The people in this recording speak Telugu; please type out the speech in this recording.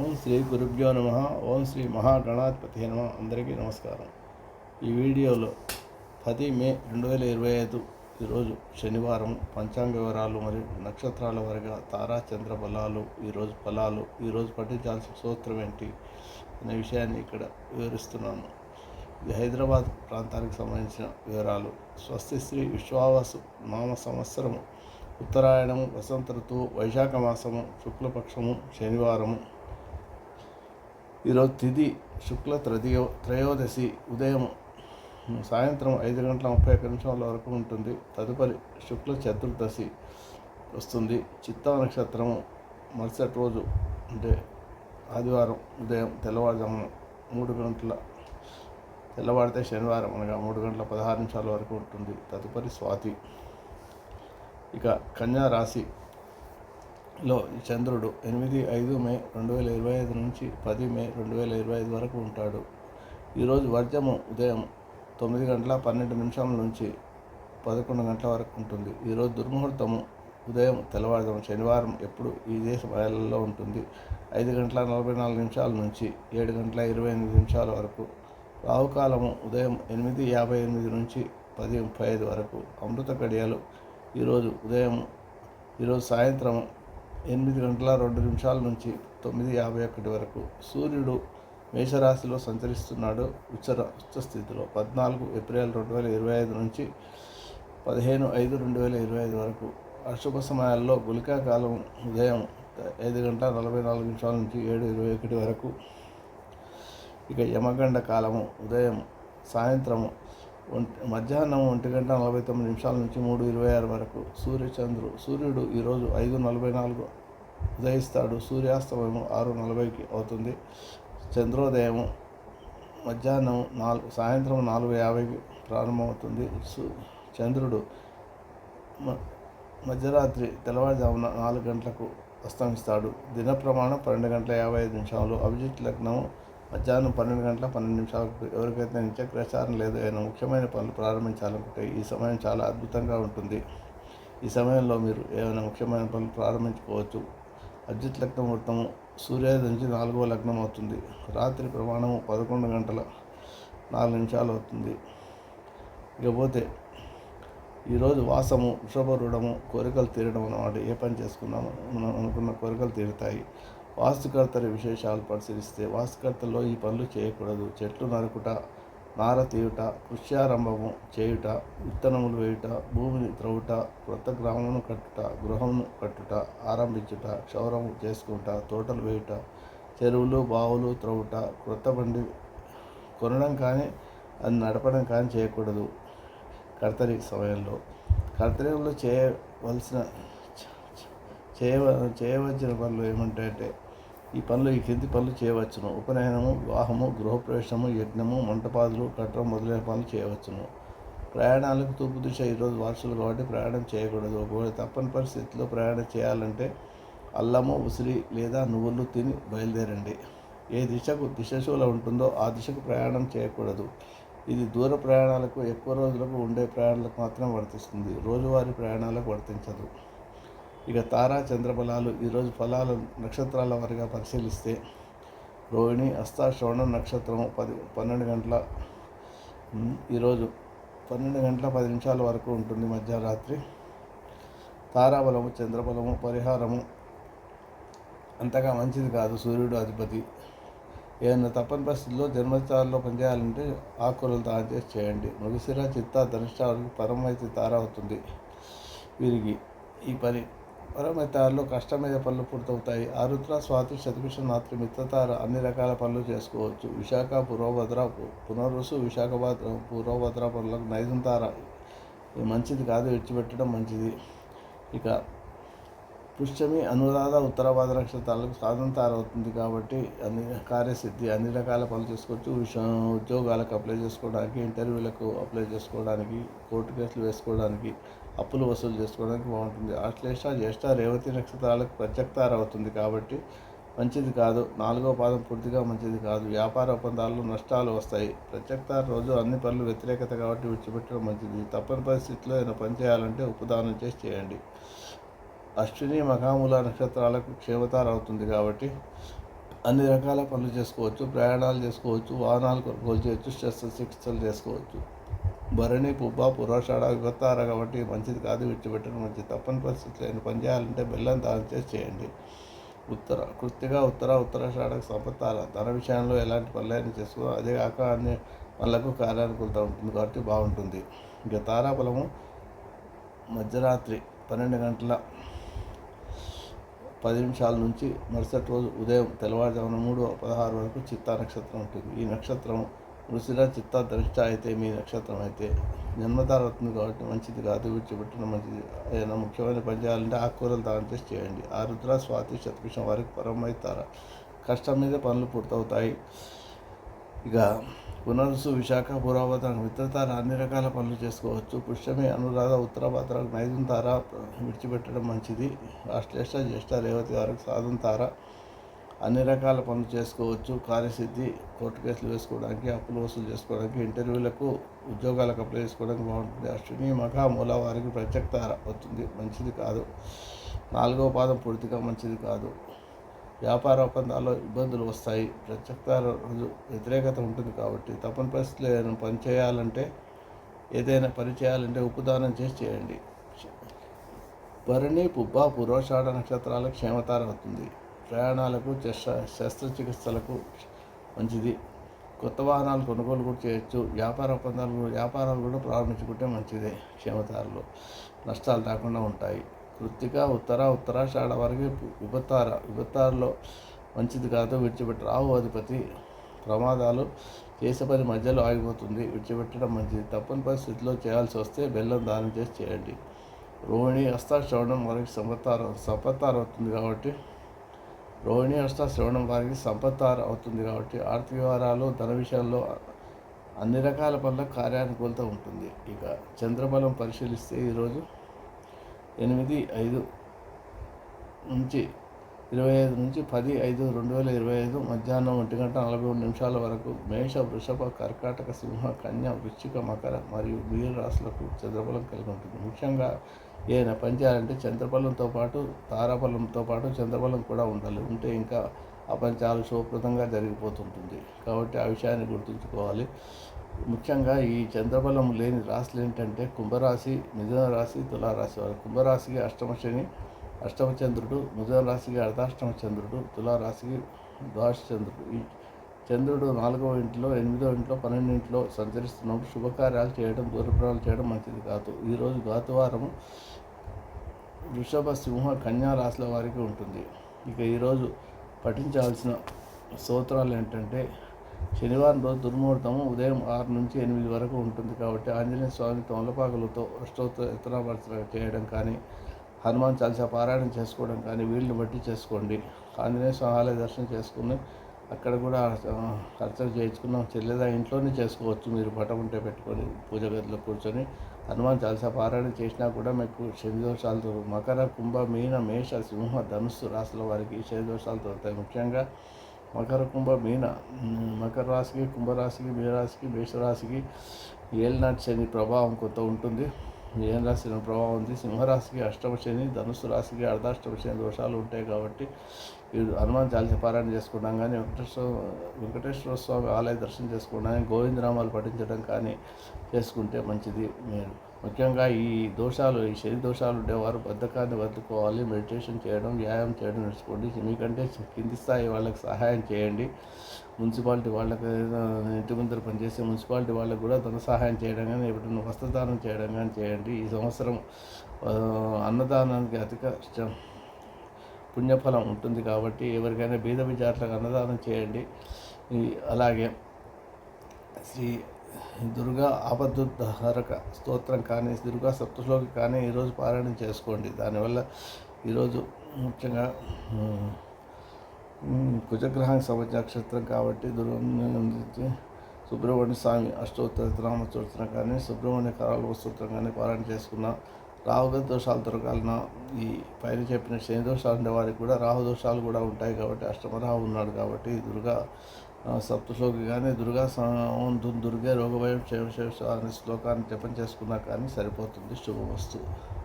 ఓం శ్రీ గురుభ్యో నమ. ఓం శ్రీ మహాగణాధిపతి నమ. అందరికీ నమస్కారం. ఈ వీడియోలో పది మే రెండు వేల ఇరవై ఐదు ఈరోజు శనివారం. పంచాంగ వివరాలు మరియు నక్షత్రాల వరగా తారా చంద్ర బలాలు ఈరోజు ఫలాలు ఈరోజు పఠించాల్సిన సూత్రం ఏంటి అనే విషయాన్ని ఇక్కడ వివరిస్తున్నాను. ఇది హైదరాబాద్ ప్రాంతానికి సంబంధించిన వివరాలు. స్వస్తి శ్రీ విశ్వావసు నామ సంవత్సరము. ఉత్తరాయణము వసంత ఋతువు వైశాఖ మాసము శుక్లపక్షము శనివారము. ఈరోజు తిది శుక్ల త్రదియో త్రయోదశి ఉదయం సాయంత్రం ఐదు గంటల ముప్పై ఒక్క నిమిషాల వరకు ఉంటుంది. తదుపరి శుక్ల చతుర్దశి వస్తుంది. చిత్తా నక్షత్రము మరుసటి రోజు అంటే ఆదివారం ఉదయం తెల్లవారుజామున మూడు గంటల తెల్లవారితే శనివారం అనగా మూడు గంటల పదహారు నిమిషాల వరకు ఉంటుంది. తదుపరి స్వాతి. ఇక కన్యా రాశి లో చంద్రుడు ఎనిమిది ఐదు మే రెండు వేల ఇరవై ఐదు నుంచి పది మే రెండు వేల ఇరవై ఐదు వరకు ఉంటాడు. ఈరోజు వర్జము ఉదయం తొమ్మిది గంటల పన్నెండు నిమిషాల నుంచి పదకొండు గంటల వరకు ఉంటుంది. ఈరోజు దుర్ముహూర్తము ఉదయం తెల్లవారుజాము శనివారం ఎప్పుడు ఈ దేశ సమయాలలో ఉంటుంది. ఐదు గంటల నలభై నాలుగు నిమిషాల నుంచి ఏడు గంటల ఇరవై ఎనిమిది నిమిషాల వరకు రావుకాలము ఉదయం ఎనిమిది యాభై ఎనిమిది నుంచి పది ముప్పై ఐదు వరకు అమృత గడియలు ఈరోజు ఉదయం ఈరోజు సాయంత్రం ఎనిమిది గంటల రెండు నిమిషాల నుంచి తొమ్మిది యాభై ఒకటి వరకు సూర్యుడు మేషరాశిలో సంచరిస్తున్నాడు. ఉచ్చర ఉచ్చస్థితిలో పద్నాలుగు ఏప్రిల్ రెండు వేల ఇరవై ఐదు నుంచి పదిహేను ఐదు రెండు వేల ఇరవై ఐదు వరకు అశుభ సమయాల్లో గులికా కాలం ఉదయం ఐదు గంటల నలభై నాలుగు నిమిషాల నుంచి ఏడు ఇరవై ఒకటి వరకు ఇక యమగండ కాలము ఉదయం సాయంత్రము మధ్యాహ్నం ఒంటి గంట నలభై తొమ్మిది నిమిషాల నుంచి మూడు ఇరవై ఆరు వరకు సూర్యచంద్రు సూర్యుడు ఈరోజు ఐదు నలభై నాలుగు ఉదయిస్తాడు. సూర్యాస్తమయం ఆరు నలభైకి అవుతుంది. చంద్రోదయము మధ్యాహ్నం నాలుగు సాయంత్రం నాలుగు యాభైకి ప్రారంభమవుతుంది. సూ చంద్రుడు మధ్యరాత్రి తెల్లవారుజామున నాలుగు గంటలకు అస్తమిస్తాడు. దిన ప్రమాణం పన్నెండు గంటల యాభై ఐదు నిమిషాలు. అభిజిత్ లగ్నం మధ్యాహ్నం పన్నెండు గంటల పన్నెండు నిమిషాలకు ఎవరికైతే నిత్యక్రచారం లేదు అయినా ముఖ్యమైన పనులు ప్రారంభించాలనుకుంటే ఈ సమయం చాలా అద్భుతంగా ఉంటుంది. ఈ సమయంలో మీరు ఏమైనా ముఖ్యమైన పనులు ప్రారంభించుకోవచ్చు. అద్యుత్ లగ్నం మొత్తము సూర్యోదయం నుంచి నాలుగో లగ్నం అవుతుంది. రాత్రి ప్రమాణము పదకొండు గంటల నాలుగు నిమిషాలు అవుతుంది. ఇకపోతే ఈరోజు వాసము వృషభరుడము కోరికలు తీరడం అన్నమాట. ఏ పని చేసుకున్నాము మనం అనుకున్న కోరికలు తీరుతాయి. వాస్తుకర్తల విశేషాలు పరిశీలిస్తే వాస్తుకర్తల్లో ఈ పనులు చేయకూడదు. చెట్లు నరుకుట నార తీయుట కృష్యారంభము చేయుట విత్తనములు వేయుట భూమిని త్రవుట క్రొత్త గ్రామమును కట్టుట గృహమును కట్టుట ఆరంభించుట క్షౌరము చేసుకుంట తోటలు వేయుట చెరువులు బావులు త్రవ్వుట క్రొత్త బండి కొనడం కానీ అది నడపడం కానీ చేయకూడదు కర్తరి సమయంలో. కర్తరిలో చేయవలసిన చేయవ చేయవలసిన పనులు ఏమంటే ఈ పనులు ఈ కింది పనులు చేయవచ్చును. ఉపనయనము వివాహము గృహప్రవేశము యజ్ఞము మంటపాదులు కట్టడం మొదలైన పనులు చేయవచ్చును. ప్రయాణాలకు తూర్పు దిశ ఈరోజు వార్షలు కాబట్టి ప్రయాణం చేయకూడదు. ఒకవేళ తప్పని పరిస్థితిలో ప్రయాణం చేయాలంటే అల్లము ఉసిరి లేదా నువ్వులు తిని బయలుదేరండి. ఏ దిశకు దిశశూల ఉంటుందో ఆ దిశకు ప్రయాణం చేయకూడదు. ఇది దూర ప్రయాణాలకు ఎక్కువ రోజులకు ఉండే ప్రయాణాలకు మాత్రం వర్తిస్తుంది. రోజువారీ ప్రయాణాలకు వర్తించదు. ఇక తారా చంద్రఫలాలు ఈరోజు ఫలాలు నక్షత్రాల వారిగా పరిశీలిస్తే రోహిణి అస్తా శ్రవణం నక్షత్రం పది పన్నెండు గంటల ఈరోజు పన్నెండు గంటల పది నిమిషాల వరకు ఉంటుంది మధ్యరాత్రి తారాబలము చంద్రబలము పరిహారము అంతగా మంచిది కాదు సూర్యుడు అధిపతి. ఏదైనా తప్పని పరిస్థితుల్లో జన్మస్థానంలో పనిచేయాలంటే ఆకులను తాను చేసి చేయండి. మృగశిర చిత్త ధనిష్ట వరకు పరమైతే తార అవుతుంది. వీరికి ఈ పని పరమితారులో కష్టం కష్టమైన పనులు పూర్తవుతాయి. ఆరుద్ర స్వాతి శతభిష నాత్రి మిత్రతార అన్ని రకాల పనులు చేసుకోవచ్చు. విశాఖ పూర్వభద్ర పునరుసు విశాఖభద్ర పూర్వభద్ర పనులకు నైజంతార మంచిది కాదు విడిచిపెట్టడం మంచిది. ఇక పుష్యమి అనురాధ ఉత్తరాభాద నక్షత్రాలకు సాధంతార అవుతుంది కాబట్టి అన్ని కార్యసిద్ధి అన్ని రకాల పనులు చేసుకోవచ్చు. ఉద్యోగాలకు అప్లై చేసుకోవడానికి ఇంటర్వ్యూలకు అప్లై చేసుకోవడానికి కోర్టు కేసులు వేసుకోవడానికి అప్పులు వసూలు చేసుకోవడానికి బాగుంటుంది. ఆశ్లేష జ్యేష్ఠ రేవతి నక్షత్రాలకు ప్రత్యక్తార అవుతుంది కాబట్టి మంచిది కాదు. నాలుగో పాదం పూర్తిగా మంచిది కాదు. వ్యాపార ఒప్పందాల్లో నష్టాలు వస్తాయి. ప్రత్యక్తార రోజు అన్ని పనులు వ్యతిరేకత కాబట్టి విడిచిపెట్టడం మంచిది. తప్పని పరిస్థితిలో ఏదైనా పని చేయాలంటే ఉపదానం చేసి చేయండి. అశ్విని మఖాముల నక్షత్రాలకు క్షేమతారు అవుతుంది కాబట్టి అన్ని రకాల పనులు చేసుకోవచ్చు ప్రయాణాలు చేసుకోవచ్చు వాహనాలు కొనుగోలు చేయొచ్చు శస్త్రచికిత్సలు చేసుకోవచ్చు. భరణి పుబ్బ పురోషాడ విభత్తార కాబట్టి మంచిది కాదు విడిచిపెట్టడం మంచిది. తప్పని పరిస్థితి లేని పని చేయాలంటే బెల్లం దానం చేసి చేయండి. ఉత్తర కృత్తిగా ఉత్తర ఉత్తరాషాఢకు సంపత్తార ధన విషయంలో ఎలాంటి పనులైనా చేసుకో అదే కాక అన్ని పనులకు కార్యానుకూలత ఉంటుంది కాబట్టి బాగుంటుంది. ఇక తారాబలము మధ్యరాత్రి పన్నెండు గంటల పది నిమిషాల నుంచి మరుసటి రోజు ఉదయం తెల్లవారుజామున మూడు పదహారు వరకు చిత్తా నక్షత్రం ఉంటుంది. ఈ నక్షత్రం వృషిర చిత్త ధనిష్ట అయితే మీ నక్షత్రం అయితే. జన్మతార కాబట్టి మంచిది కాదు విడిచిపెట్టడం మంచిది. ఏదైనా ముఖ్యమైన పని చేయాలంటే ఆకుకూరలు దానం చేసి చేయండి. ఆరుద్ర స్వాతి శతభిషం వారికి పరమైతారా కష్టం మీద పనులు పూర్తవుతాయి. ఇక పునరుసు విశాఖ పురావతం మిత్రతార అన్ని రకాల పనులు చేసుకోవచ్చు. పుష్యమి అనురాధ ఉత్తరభాద్ర నైదుం తార విడిచిపెట్టడం మంచిది. అశ్లేష జ్యేష్ఠ రేవతి వారికి సాధన తార అన్ని రకాల పనులు చేసుకోవచ్చు. కార్యసిద్ధి కోర్టు కేసులు వేసుకోవడానికి అప్పులు వసూలు చేసుకోవడానికి ఇంటర్వ్యూలకు ఉద్యోగాలకు అప్లై చేసుకోవడానికి బాగుంటుంది. అశ్విని మఖ మూల వారికి తార అవుతుంది మంచిది కాదు. నాలుగవ పాదం పూర్తిగా మంచిది కాదు. వ్యాపార ఒప్పందాల్లో ఇబ్బందులు వస్తాయి. ప్రత్యక్ష రోజు వ్యతిరేకత ఉంటుంది కాబట్టి తప్పని పరిస్థితులు ఏదైనా పని చేయాలంటే ఏదైనా పని చేయాలంటే ఉపదానం చేసి చేయండి. భరణి పుబ్బ పురోషాఢ నక్షత్రాలకు క్షేమతార అవుతుంది. ప్రయాణాలకు శస్త్ర శస్త్రచికిత్సలకు మంచిది. కొత్త వాహనాలు కొనుగోలు కూడా చేయొచ్చు. వ్యాపార ఒప్పందాలు వ్యాపారాలు కూడా ప్రారంభించుకుంటే మంచిదే క్షేమతారలు. నష్టాలు రాకుండా ఉంటాయి. కృత్తిక ఉత్తర ఉత్తరాషాఢ వరకు విపత్తార విపత్తారలో మంచిది కాదు విడిచిపెట్టి రావు అధిపతి ప్రమాదాలు చేసే పని మధ్యలో ఆగిపోతుంది. విడిచిపెట్టడం మంచిది. తప్పని పరిస్థితిలో చేయాల్సి వస్తే బెల్లం దానం చేసి చేయండి. రోహిణి హస్త శ్రవణం వారికి సంపత్తారం సంపత్తారం అవుతుంది కాబట్టి రోహిణి అష్ట శ్రవణం వారికి సంపత్తార అవుతుంది కాబట్టి ఆర్థిక వ్యవహారాలు ధన విషయాల్లో అన్ని రకాల పనుల కార్యానుకూలత ఉంటుంది. ఇక చంద్రబలం పరిశీలిస్తే ఈరోజు ఎనిమిది ఐదు నుంచి ఇరవై ఐదు నుంచి పది ఐదు రెండు వేల ఇరవై ఐదు మధ్యాహ్నం ఒంటి గంట నలభై మూడు నిమిషాల వరకు మేష వృషభ కర్కాటక సింహ కన్య వృశ్చిక మకర మరియు వీర రాశులకు చంద్రబలం కలిగి ఉంటుంది. ముఖ్యంగా ఏదైనా పని చేయాలంటే చంద్రబలంతో పాటు తారాబలంతో పాటు చంద్రబలం కూడా ఉండాలి. ఉంటే ఇంకా ఆ పని చాలా శుభప్రదంగా జరిగిపోతుంటుంది. కాబట్టి ఆ విషయాన్ని గుర్తుంచుకోవాలి. ముఖ్యంగా ఈ చంద్రబలం లేని రాశులు ఏంటంటే కుంభరాశి మిథున రాశి తులారాశి వారు. కుంభరాశికి అష్టమ శని అష్టమ చంద్రుడు మిథున రాశికి అర్ధాష్టమ చంద్రుడు తులారాశికి ద్వాదశ చంద్రుడు. ఈ చంద్రుడు నాలుగవ ఇంట్లో ఎనిమిదవ ఇంట్లో పన్నెండింట్లో సంచరిస్తున్నప్పుడు శుభకార్యాలు చేయడం దూరప్రయాణాలు చేయడం మంచిది కాదు. ఈరోజు గాతవారం వృషభ సింహ కన్యా రాశుల వారికి ఉంటుంది. ఇక ఈరోజు పఠించాల్సిన స్తోత్రాలు ఏంటంటే శనివారం రోజు దుర్ముహూర్తము ఉదయం ఆరు నుంచి ఎనిమిది వరకు ఉంటుంది కాబట్టి ఆంజనేయ స్వామి తొలపాకులతో అష్టోత్తర ఎత్తనాభర్తన చేయడం కానీ హనుమాన్ చాలీసా పారాయణం చేసుకోవడం కానీ వీళ్ళని బట్టి చేసుకోండి. ఆంజనేయ స్వామి ఆలయ దర్శనం చేసుకుని అక్కడ కూడా అర్చన చేయించుకున్నాం చెల్లెదా ఇంట్లోనే చేసుకోవచ్చు. మీరు పటం ఉంటే పెట్టుకొని పూజ గదిలో కూర్చొని హనుమాన్ చాలీసా పారాయణ చేసినా కూడా మీకు శని దోషాలు మకర కుంభ మీన మేష సింహ ధనుస్సు రాసుల వారికి శని దోషాలు దొరుకుతాయి ముఖ్యంగా మకర కుంభ మీన మకర రాశికి కుంభరాశికి మీనరాశికి మేషరాశికి ఏళ్ళనాటి శని ప్రభావం కొంత ఉంటుంది. ఏం రాశి ప్రభావం ఉంది? సింహరాశికి అష్టమ శని ధనుసు రాశికి అర్ధాష్టమ శని దోషాలు ఉంటాయి కాబట్టి వీడు హనుమాన్ చాలీస పారాయణ చేసుకున్నాం కానీ వెంకటేశ్వర వెంకటేశ్వర స్వామి ఆలయ దర్శనం చేసుకోవడం కానీ గోవిందరామాలు పఠించడం కానీ చేసుకుంటే మంచిది మీరు ముఖ్యంగా ఈ దోషాలు ఈ శరీర దోషాలు ఉండేవారు. బద్ధకాన్ని వద్దుకోవాలి మెడిటేషన్ చేయడం వ్యాయామం చేయడం నేర్చుకోండి. మీకంటే కింది స్థాయి వాళ్ళకి సహాయం చేయండి. మున్సిపాలిటీ వాళ్ళకి ఇంటి ముందర పనిచేసే మున్సిపాలిటీ వాళ్ళకి కూడా ధన సహాయం చేయడం కానీ ఎప్పుడైనా వస్త్రదానం చేయడం కానీ చేయండి. ఈ సంవత్సరం అన్నదానానికి అధిక పుణ్యఫలం ఉంటుంది కాబట్టి ఎవరికైనా బీద విద్యార్థులకు అన్నదానం చేయండి. అలాగే శ్రీ దుర్గా ఆపద్ధారక స్తోత్రం కానీ దుర్గా సప్తశ్లోకి కానీ ఈరోజు పారాయణం చేసుకోండి. దానివల్ల ఈరోజు ముఖ్యంగా కుజగ్రహానికి సంబంధించిన నక్షత్రం కాబట్టి దుర్గం సుబ్రహ్మణ్య స్వామి అష్టోత్తర స్తోత్రం కానీ సుబ్రహ్మణ్య కరాల స్తోత్రం కానీ పారాయణ చేసుకున్నాం. రాహుగ దోషాలు దొరకాలన్నా ఈ పైన చెప్పిన శని దోషాలు ఉండే వారికి కూడా రాహు దోషాలు కూడా ఉంటాయి కాబట్టి అష్టమరాహు ఉన్నాడు కాబట్టి దుర్గా సప్తశ్లోకి కానీ దుర్గా దుర్గే రోగభయం క్షేమ అనే శ్లోకాన్ని జపం చేసుకున్నా కానీ సరిపోతుంది శుభవస్తువు.